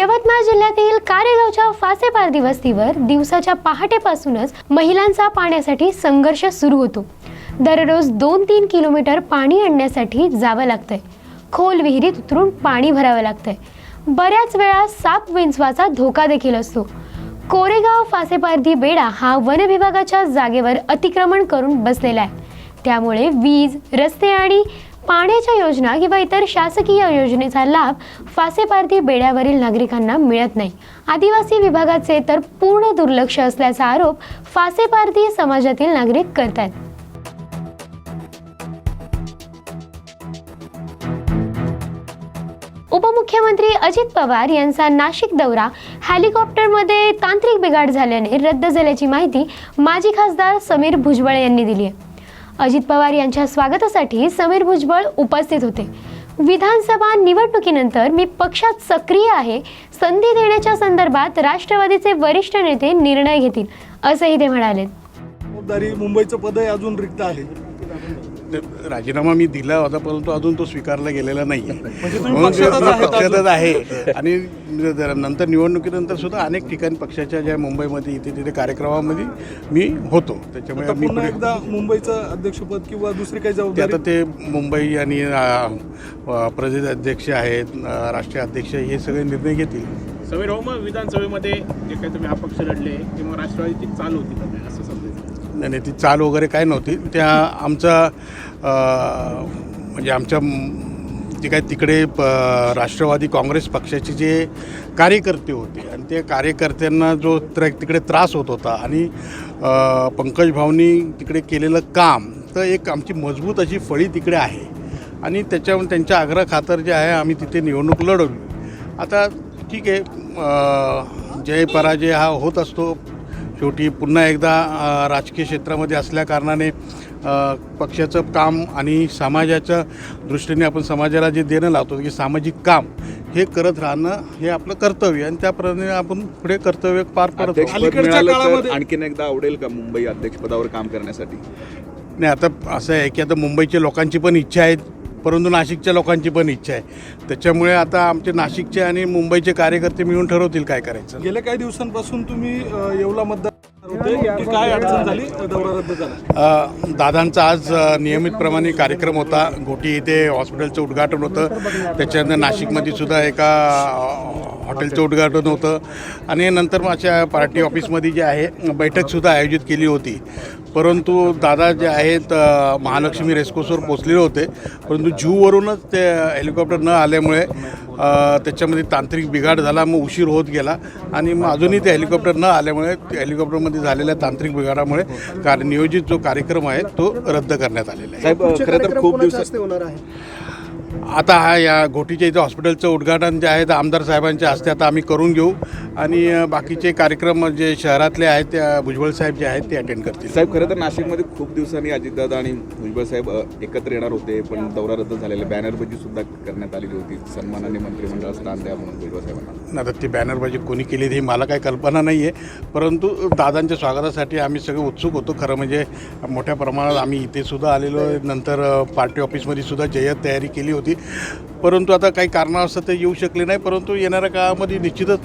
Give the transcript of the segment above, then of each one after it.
यवतमाळ जिल्ह्यातील कारेगावच्या फासेपारधी वस्तीवर दिवसाच्या पहाटेपासूनच महिलांचा पाण्यासाठी संघर्ष सुरू होतो. दररोज दोन तीन किलोमीटर पाणी आणण्यासाठी जावं लागतंय. खोल विहिरीत उतरून पाणी भरावं लागतंय. बऱ्याच वेळा साप विंचवाचा धोका देखील असतो. कोरेगाव फासेपारधी बेडा हा वन विभागाच्या जागेवर अतिक्रमण करून बसलेला आहे. त्यामुळे वीज रस्ते आणि पाण्याच्या योजना किंवा इतर शासकीय योजनेचा लाभ फासेपारधी बेड्यावरील नागरिकांना मिळत नाही. आदिवासी विभागाचे तर पूर्ण दुर्लक्ष असल्याचा आरोप फासेपारधी समाजातील नागरिक करतात उपमुख्यमंत्री अजित पवार यांचा नाशिक दौरा हेलिकॉप्टरमध्ये तांत्रिक बिघाड झाल्याने रद्द झाल्याची माहिती माजी खासदार समीर भुजबळ यांनी दिली आहे. अजित पवार यांच्या स्वागतासाठी समीर भुजबळ उपस्थित होते. विधानसभा निवडणुकीनंतर मी पक्षात सक्रिय आहे संधी देण्याच्या संदर्भात राष्ट्रवादीचे वरिष्ठ नेते निर्णय घेतील असंही ते म्हणाले. जबाबदारी मुंबईचं पदही अजून रिक्त आहे. राजीनामा मी दिला होता परंतु अजून तो स्वीकारला गेलेला नाही. म्हणजे ते पक्षातच? आहे. आणि नंतर निवडणुकीनंतर सुद्धा अनेक ठिकाणी पक्षाच्या ज्या मुंबईमध्ये इथे तिथे कार्यक्रमामध्ये मी होतो. त्याच्यामुळे मी एकदा मुंबईचं अध्यक्षपद किंवा दुसरी काही ते जबाबदारी आता ते मुंबई आणि प्रदेश अध्यक्ष आहेत राष्ट्रीय अध्यक्ष हे सगळे निर्णय घेतील. समीर हो मग विधानसभेमध्ये जे काही तुम्ही अपक्ष लढले किंवा राष्ट्रवादीची चाल होती असं समजायचं. आणि ती चाल वगैरे काय नव्हती. त्या आमचा म्हणजे आमच्या जे काय तिकडे प- राष्ट्रवादी काँग्रेस पक्षाचे जे कार्यकर्ते होते आणि त्या कार्यकर्त्यांना जो त्र तिकडे त्रास होत होता आणि पंकज भाऊनी तिकडे केलेलं काम तर एक आमची मजबूत अशी फळी तिकडे आहे. आणि त्याच्यावर त्यांच्या आग्रह खातर जे आहे आम्ही तिथे निवडणूक लढवली. आता ठीक आहे जय पराजय हा होत असतो शेवटी पुन्हा एकदा राजकीय क्षेत्रामध्ये असल्याकारणाने पक्षाचं काम आणि समाजाच्या दृष्टीने आपण समाजाला जे देणं लावतो की सामाजिक काम हे करत राहणं हे आपलं कर्तव्य आणि त्याप्रमाणे आपण पुढे कर्तव्य पार पडतो. आणखीन एकदा आवडेल का मुंबई अध्यक्षपदावर काम करण्यासाठी? नाही आता असं आहे की आता मुंबईच्या लोकांची पण इच्छा आहे परंतु नाशिकच्या लोकांची पण इच्छा आहे. त्याच्यामुळे आता आमचे नाशिकचे आणि मुंबईचे कार्यकर्ते मिळून ठरवतील काय करायचं. गेल्या काही दिवसांपासून तुम्ही अ, येवला मतदार काय अडचण झाली? दौरा रद्द झाला. अ, दादांचा आज नियमितप्रमाणे कार्यक्रम होता. घोटी इथे हॉस्पिटलचं उद्घाटन होतं. त्याच्यानंतर नाशिकमध्ये सुद्धा एका हॉटेलचं उद्घाटन होतं. आणि नंतर माझ्या पार्टी ऑफिसमध्ये जे आहे बैठकसुद्धा आयोजित केली होती. परंतु दादा जे आहेत महालक्ष्मी रेस्कोसवर पोचलेले होते. परंतु जूवरूनच ते हेलिकॉप्टर न आल्यामुळे त्याच्यामध्ये तांत्रिक बिघाड झाला. मग उशीर होत गेला. आणि मग अजूनही ते हेलिकॉप्टर न आल्यामुळे ते हेलिकॉप्टरमध्ये झालेल्या तांत्रिक बिघाडामुळे कार्य नियोजित जो कार्यक्रम आहे तो रद्द करण्यात आलेला आहे. साहेब खरं तर खूप दिवस आता हा या घोटीच्या इथं हॉस्पिटलचं उद्घाटन जे आहे ते आमदार साहेबांच्या हस्ते आता आम्ही करून घेऊ. आणि बाकीचे कार्यक्रम जे शहरातले आहेत त्या भुजबळ साहेब जे आहेत ते अटेंड करतील. साहेब खरं तर नाशिकमध्ये खूप दिवसांनी अजितदादा आणि भुजबळ साहेब एकत्र येणार होते पण दौरा रद्द झालेला. बॅनरबाजी सुद्धा करण्यात आलेली होती. सन्मानाने मंत्रिमंडळात स्थान द्या म्हणून भुजबळ साहेबांना. आता ती बॅनरबाजी कोणी केली हे मला काही कल्पना नाही आहे परंतु दादांच्या स्वागतासाठी आम्ही सगळे उत्सुक होतो. खरं म्हणजे मोठ्या प्रमाणात आम्ही इथे सुद्धा आलेलो आहे. नंतर पार्टी ऑफिसमध्ये सुद्धा जय्यत तयारी केली होती. परंतु आता काही कारणास्तव ते येऊ शकले नाही. परंतु येणाऱ्या काळामध्ये निश्चितच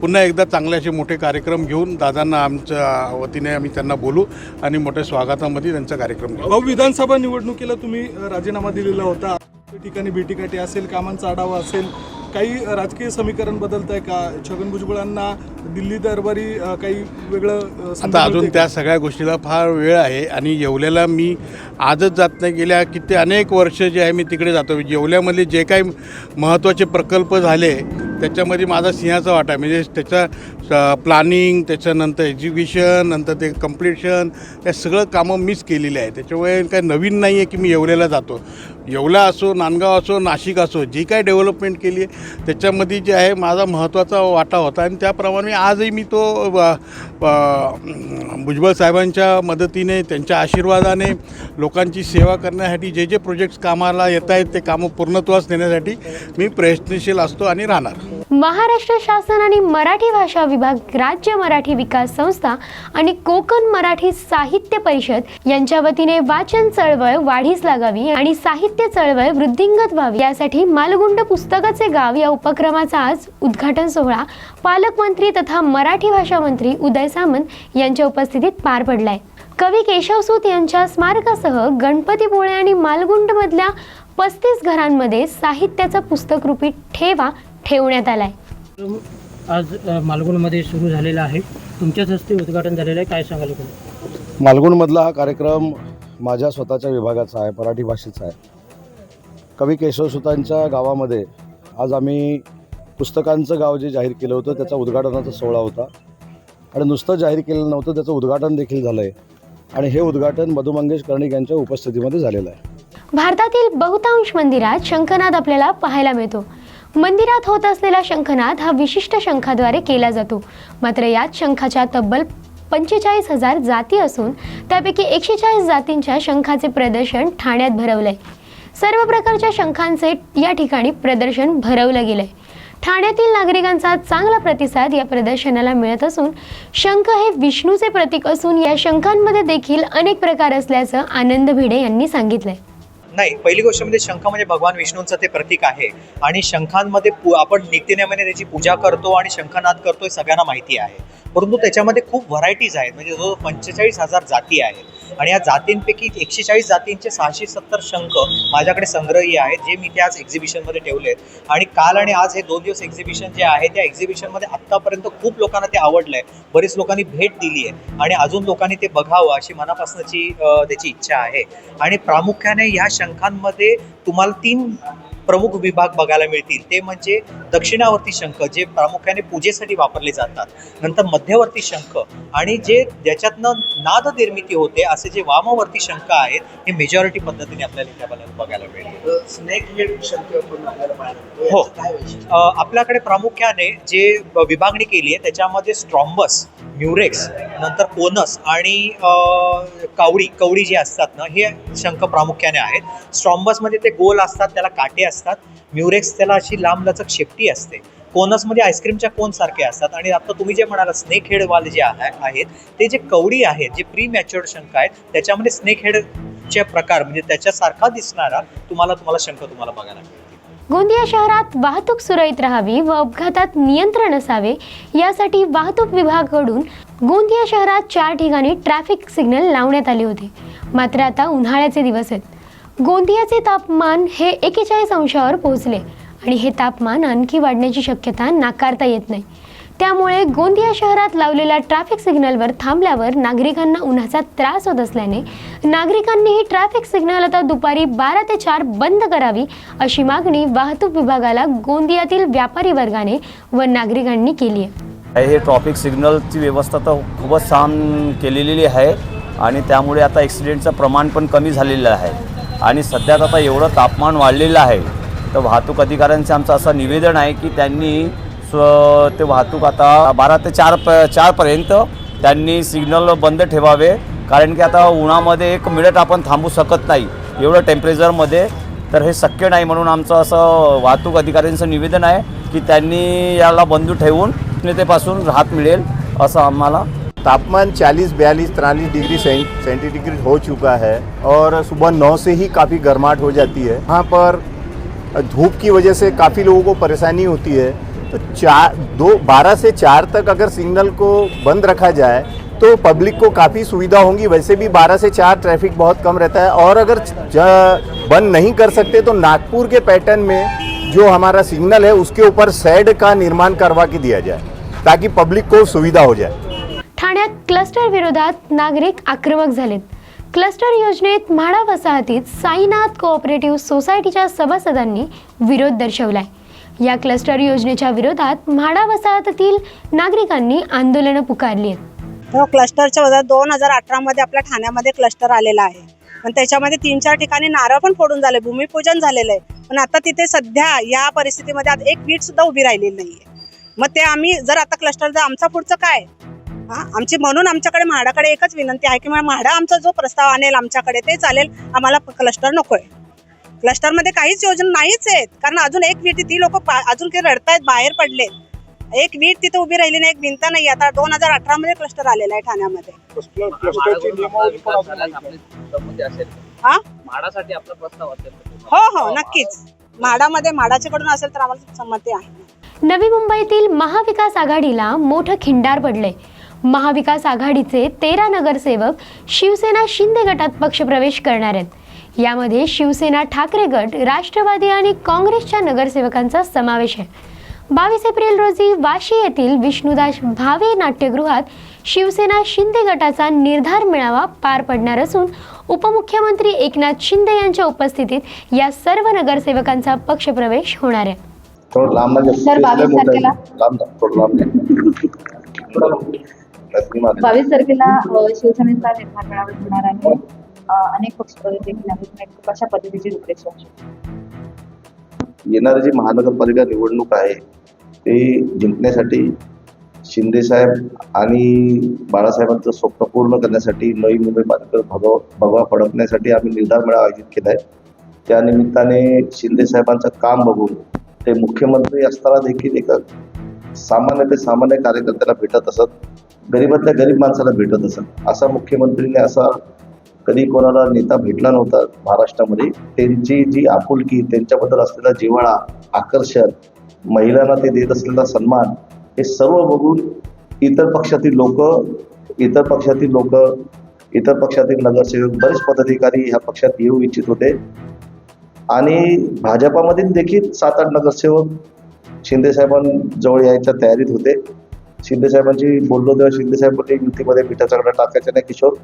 पुन्हा एकदा चांगले असे मोठे कार्यक्रम घेऊन दादांना आमच्या वतीने आम्ही त्यांना बोलू आणि मोठ्या स्वागतामध्ये त्यांचा कार्यक्रम घेऊ. भाऊ विधानसभा निवडणुकीला तुम्ही राजीनामा दिलेला होता. ठिकाणी भेटीगाठी असेल कामांचा आढावा असेल काही राजकीय समीकरण बदलत आहे का? छगन भुजबळांना दिल्ली दरबारी काही वेगळं आता अजून? त्या सगळ्या गोष्टीला फार वेळ आहे आणि येवल्याला मी आजच जात नाही. गेल्या किती अनेक वर्ष जे आहे मी तिकडे जातो. येवल्यामधले जे काही महत्त्वाचे प्रकल्प झाले त्याच्यामध्ये माझा सिंहाचा वाटा आहे. म्हणजे त्याचा प्लॅनिंग त्याच्यानंतर एक्झिक्युशन नंतर ते कम्प्लिशन या सगळं कामं मीच केलेली आहे. त्याच्यामुळे काय नवीन नाही आहे की मी येवल्याला जातो. येवला असो नांदगाव असो नाशिक असो जी काही डेव्हलपमेंट केली आहे त्याच्यामध्ये जे आहे माझा महत्त्वाचा वाटा होता. आणि त्याप्रमाणे आजही मी तो भुजबळ साहेबांच्या मदतीने त्यांच्या आशीर्वादाने लोकांची सेवा करण्यासाठी जे जे प्रोजेक्ट्स कामाला येत आहेत ते कामं पूर्णत्वास नेण्यासाठी मी प्रयत्नशील असतो आणि राहणार. महाराष्ट्र शासन आणि मराठी भाषा विभाग राज्य मराठी विकास संस्था आणि कोकण मराठी साहित्य परिषद यांच्या वतीने वाचन चळवळ वाढीस लागावी आणि साहित्य चळवळ वृद्धिंगत व्हावी. यासाठी मालगुंड पुस्तकाचे गाव या उपक्रमाचा आज उद्घाटन सोहळा पालकमंत्री तथा मराठी भाषा मंत्री उदय सामंत यांच्या उपस्थितीत पार पडलाय. कवी केशवसूत यांच्या स्मारकासह गणपतीपुळे आणि मालगुंडमधल्या पस्तीस घरांमध्ये साहित्याचा पुस्तकरूपी ठेवा ठेवण्यात आलाय. आज अ, मालगुणमध्ये सुरू झालेला आहे. तुमच्याच हस्ते उद्घाटन झालेलं आहे. काय सांगाल तुम्ही मालगुणमधला हा कार्यक्रम माझ्या स्वतःच्या विभागाचा आहे मराठी भाषेचा आहे. कवी केशवसुतांच्या गावामध्ये आज आम्ही पुस्तकांचं गाव जे जाहीर केलं होतं त्याचा उद्घाटनाचा सोहळा होता. आणि नुसतं जाहीर केलेलं नव्हतं त्याचं उद्घाटन देखील झालं आहे आणि हे उद्घाटन मधु मंगेश कर्णिक यांच्या उपस्थितीमध्ये झालेलं आहे. भारतातील बहुतांश मंदिरात शंखनाद आपल्याला पाहायला मिळतो. मंदिरात होत असलेला शंखनाद हा विशिष्ट शंखाद्वारे केला जातो. मात्र यात शंखाच्या तब्बल पंचेचाळीस हजार जाती असून त्यापैकी एकशे चाळीस जातींच्या शंखाचे प्रदर्शन ठाण्यात भरवलंय. सर्व प्रकारच्या शंखांचे या ठिकाणी प्रदर्शन भरवलं गेलंय. ठाण्यातील नागरिकांचा चांगला प्रतिसाद या प्रदर्शनाला मिळत असून शंख हे विष्णूचे प्रतीक असून या शंखांमध्ये देखील अनेक प्रकार असल्याचं आनंद भिडे यांनी सांगितलंय. नाही पहिली गोष्ट म्हणजे शंख म्हणजे भगवान विष्णूंचं ते प्रतीक आहे. आणि शंखांमध्ये आपण नित्यनेमाने त्याची पूजा करतो आणि शंखनाद करतो हे सगळ्यांना माहिती आहे. परंतु त्याच्यामध्ये खूप व्हरायटीज आहेत. म्हणजे जो पंचेचाळीस हजार जाती आहेत. आणि या जातींपैकी एकशे चाळीस जातींचे सहाशे सत्तर शंख माझ्याकडे संग्रही आहेत जे मी ते आज एक्झिबिशनमध्ये ठेवलेत. आणि काल आणि आज हे दोन दिवस एक्झिबिशन जे आहे त्या एक्झिबिशनमध्ये आत्तापर्यंत खूप लोकांना ते आवडलं आहे बरीच लोकांनी भेट दिली आहे. आणि अजून लोकांनी ते बघावं अशी मनापासूनची त्याची इच्छा आहे. आणि प्रामुख्याने ह्या शंखांमध्ये तुम्हाला तीन प्रमुख विभाग बघायला मिळतील ते म्हणजे दक्षिणावर्ती शंख जे प्रामुख्याने पूजेसाठी वापरले जातात नंतर मध्यवर्ती शंख आणि जे ज्याच्यातनं नाद निर्मिती होते असे जे वामवर्ती शंख आहेत हे मेजॉरिटी पद्धतीने आपल्याला बघायला मिळते स्नेक हेड शंख. हो. आपल्याकडे प्रामुख्याने जे विभागणी केली आहे त्याच्यामध्ये स्ट्रॉम्बस म्युरेक्स नंतर कोनस आणि कावडी कवडी जे असतात ना हे शंख प्रामुख्याने आहेत. स्ट्रॉम्बसमध्ये ते गोल असतात त्याला काटे असतात. म्युरेक्स त्याला अशी लांब लचक शेपटी असते. कोनसमध्ये आईस्क्रीमच्या कोन सारखे असतात आणि आता तुम्ही जे म्हणाला स्नेक हेडवाले जे आहे- आहेत ते जे कवडी आहेत जे प्री मॅच्युअर्ड शंख आहेत त्याच्यामध्ये स्नेक हेडचे प्रकार म्हणजे त्याच्यासारखा दिसणारा तुम्हाला तुम्हाला शंख तुम्हाला बघायला मिळेल. गोंदिया शहरात वाहतूक सुरळीत राहावी व अपघातात नियंत्रण असावे यासाठी वाहतूक विभागाकडून गोंदिया शहरात चार ठिकाणी ट्रॅफिक सिग्नल लावण्यात आले होते. मात्र आता उन्हाळ्याचे दिवस आहेत. गोंदियाचे तापमान हे एकेचाळीस अंशावर पोहोचले आणि हे तापमान आणखी वाढण्याची शक्यता नाकारता येत नाही. त्यामुळे गोंदिया शहरात लावलेल्या ट्रॅफिक सिग्नलवर थांबल्यावर नागरिकांना उन्हाचा त्रास होत असल्याने नागरिकांनीही ट्रॅफिक सिग्नल आता दुपारी बारा ते चार बंद करावी अशी मागणी वाहतूक विभागाला गोंदियातील व्यापारी वर्गाने व नागरिकांनी केली आहे. हे ट्रॉफिक सिग्नलची व्यवस्था तर खूपच छान केलेली आहे आणि त्यामुळे आता ॲक्सिडेंटचं प्रमाण पण कमी झालेलं आहे. आणि सध्यात आता एवढं तापमान वाढलेलं आहे. तर वाहतूक अधिकाऱ्यांचं आमचं असं निवेदन आहे की त्यांनी ते वाहतूक आता बारा ते चार प चारपर्यंत त्यांनी सिग्नल बंद ठेवावे. कारण की आता उन्हामध्ये एक मिनिट आपण थांबू शकत नाही. एवढं टेम्परेचरमध्ये. तर हे शक्य नाही म्हणून आमचं असं वाहतूक अधिकाऱ्यांचं निवेदन आहे की त्यांनी याला बंद ठेवून उष्णतेपासून राहत मिळेल असं आम्हाला तापमान 40 बयालीस तिरालीस डिग्री सें- डिग्री हो चुका है और सुबह नौ से ही काफ़ी गर्माहट हो जाती है। यहाँ पर धूप की वजह से काफ़ी लोगों को परेशानी होती है। तो चार दो बारह से चार तक अगर सिग्नल को बंद रखा जाए तो पब्लिक को काफ़ी सुविधा होंगी। वैसे भी बारह से चार ट्रैफिक बहुत कम रहता है और अगर बंद नहीं कर सकते तो नागपुर के पैटर्न में जो हमारा सिग्नल है उसके ऊपर शेड का निर्माण करवा के दिया जाए ताकि पब्लिक को सुविधा हो जाए। ठाण्यात क्लस्टर विरोधात नागरिक आक्रमक झालेत. क्लस्टर योजनेत म्हाडा वसाहतीत साईनाथ कोऑपरेटिव्ह सोसायटीच्या सभासदांनी विरोध दर्शवलाय. या क्लस्टर योजनेच्या विरोधात म्हाडा वसाहतीतील नागरिकांनी आंदोलनं पुकारली आहेत. हो, क्लस्टरच्या वजा दोन हजार अठरामध्ये आपल्या ठाण्यामध्ये क्लस्टर आलेला आहे. पण त्याच्यामध्ये तीन चार ठिकाणी नारळ पण फोडून झाले भूमिपूजन झालेलं आहे. पण आता तिथे सध्या या परिस्थितीमध्ये आता एक वीट सुद्धा उभी राहिलेली नाहीये. मग ते आम्ही जर आता क्लस्टर जर आमचा पुढचं काय? हा आमची म्हणून आमच्याकडे म्हाडाकडे एकच विनंती आहे की मग म्हाडा आमचा जो प्रस्ताव आणेल आमच्याकडे ते चालेल. आम्हाला क्लस्टर नकोय. क्लस्टरमध्ये काहीच योजना नाहीच आहेत. कारण अजून एक वीट ती लोक अजून काही रडतायत बाहेर पडलेत. एक वीट तिथे उभी राहिली नाही एक भिंत नाही. आता दोन हजार अठरा मध्ये क्लस्टर आलेला आहे ठाण्यामध्ये. हा? हो हो नक्कीच. म्हाडामध्ये म्हाडाच्याकडून असेल तर आम्हाला संमती आहे. नवी मुंबईतील महाविकास आघाडीला मोठं खिंडार पडलंय. महाविकास आघाडीचे तेरा नगरसेवक शिवसेना शिंदे गटात पक्षप्रवेश करणार आहेत. यामध्ये शिवसेना ठाकरे गट राष्ट्रवादी आणि काँग्रेसच्या नगरसेवकांचा समावेश आहे. बावीस एप्रिल रोजी वाशी येथील विष्णुदास भावे नाट्यगृहात शिवसेना शिंदे गटाचा निर्धार मेळावा पार पडणार असून उपमुख्यमंत्री एकनाथ शिंदे यांच्या उपस्थितीत या सर्व नगरसेवकांचा पक्षप्रवेश होणार आहे. सर, बावीस तारखेला-. बावीस शिवसेनेचा निर्धार मेळावा होणार आहे. अनेक पक्ष देखील आहेत कशा पद्धतीची रूपरेषा येणारी जी महानगरपालिका निवडणूक आहे ते जिंकण्यासाठी शिंदेसाहेब आणि बाळासाहेबांचं स्वप्न पूर्ण करण्यासाठी नवी मुंबई महानगर भगव भगवा फडकण्यासाठी आम्ही निर्धार मेळावा आयोजित केला आहे. त्या निमित्ताने शिंदेसाहेबांचं काम बघून ते मुख्यमंत्री असताना देखील एका सामान्य ते सामान्य कार्यकर्त्याला भेटत असत गरीबातल्या गरीब माणसाला भेटत असत. असा मुख्यमंत्रीने असा कधी कोणाला नेता भेटला नव्हता महाराष्ट्रामध्ये त्यांची जी आपुलकी त्यांच्याबद्दल असलेला जिव्हाळा आकर्षण महिलांना ते देत असलेला सन्मान हे सर्व बघून इतर पक्षातील लोक इतर पक्षातील लोक इतर पक्षातील नगरसेवक बरेच पदाधिकारी ह्या पक्षात येऊ इच्छित होते. आणि भाजपामधील देखील सात आठ नगरसेवक शिंदेसाहेबांजवळ यायच्या तयारीत होते. शिंदेसाहेबांची बोललो तेव्हा शिंदेसाहेब बोलले युतीमध्ये पिठाचा कडा टाकायचा नाही किशोर.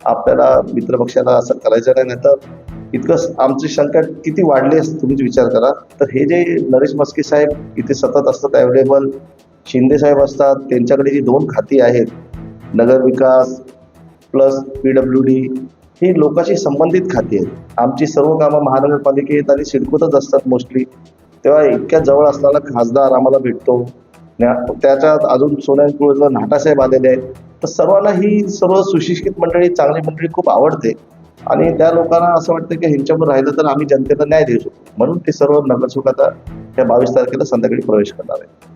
आपल्याला मित्रपक्षाला असं करायचं नाही नाही तर इतकं आमची शंका किती वाढली असते तुम्ही विचार करा. तर हे जे नरेश मस्के साहेब इथे सतत असतात अवेलेबल शिंदे साहेब असतात त्यांच्याकडे जी दोन खाती आहेत नगर विकास प्लस पी डब्ल्यू डी ही लोकांशी संबंधित खाती आहेत. आमची सर्व कामं महानगरपालिकेत आणि सिडकोतच असतात मोस्टली तेव्हा इतक्या जवळ असणारा खासदार आम्हाला भेटतो. त्याच्यात अजून सोन्यापूरला नाटासाहेब आलेले आहेत तर सर्वांना ही सर्व सुशिक्षित मंडळी चांगली मंडळी खूप आवडते. आणि त्या लोकांना असं वाटतं की ह्यांच्यावर राहिलं तर आम्ही जनतेला न्याय देऊ शकतो. म्हणून ते सर्व नगरसेवक आता त्या बावीस तारखेला संध्याकाळी प्रवेश करणार आहे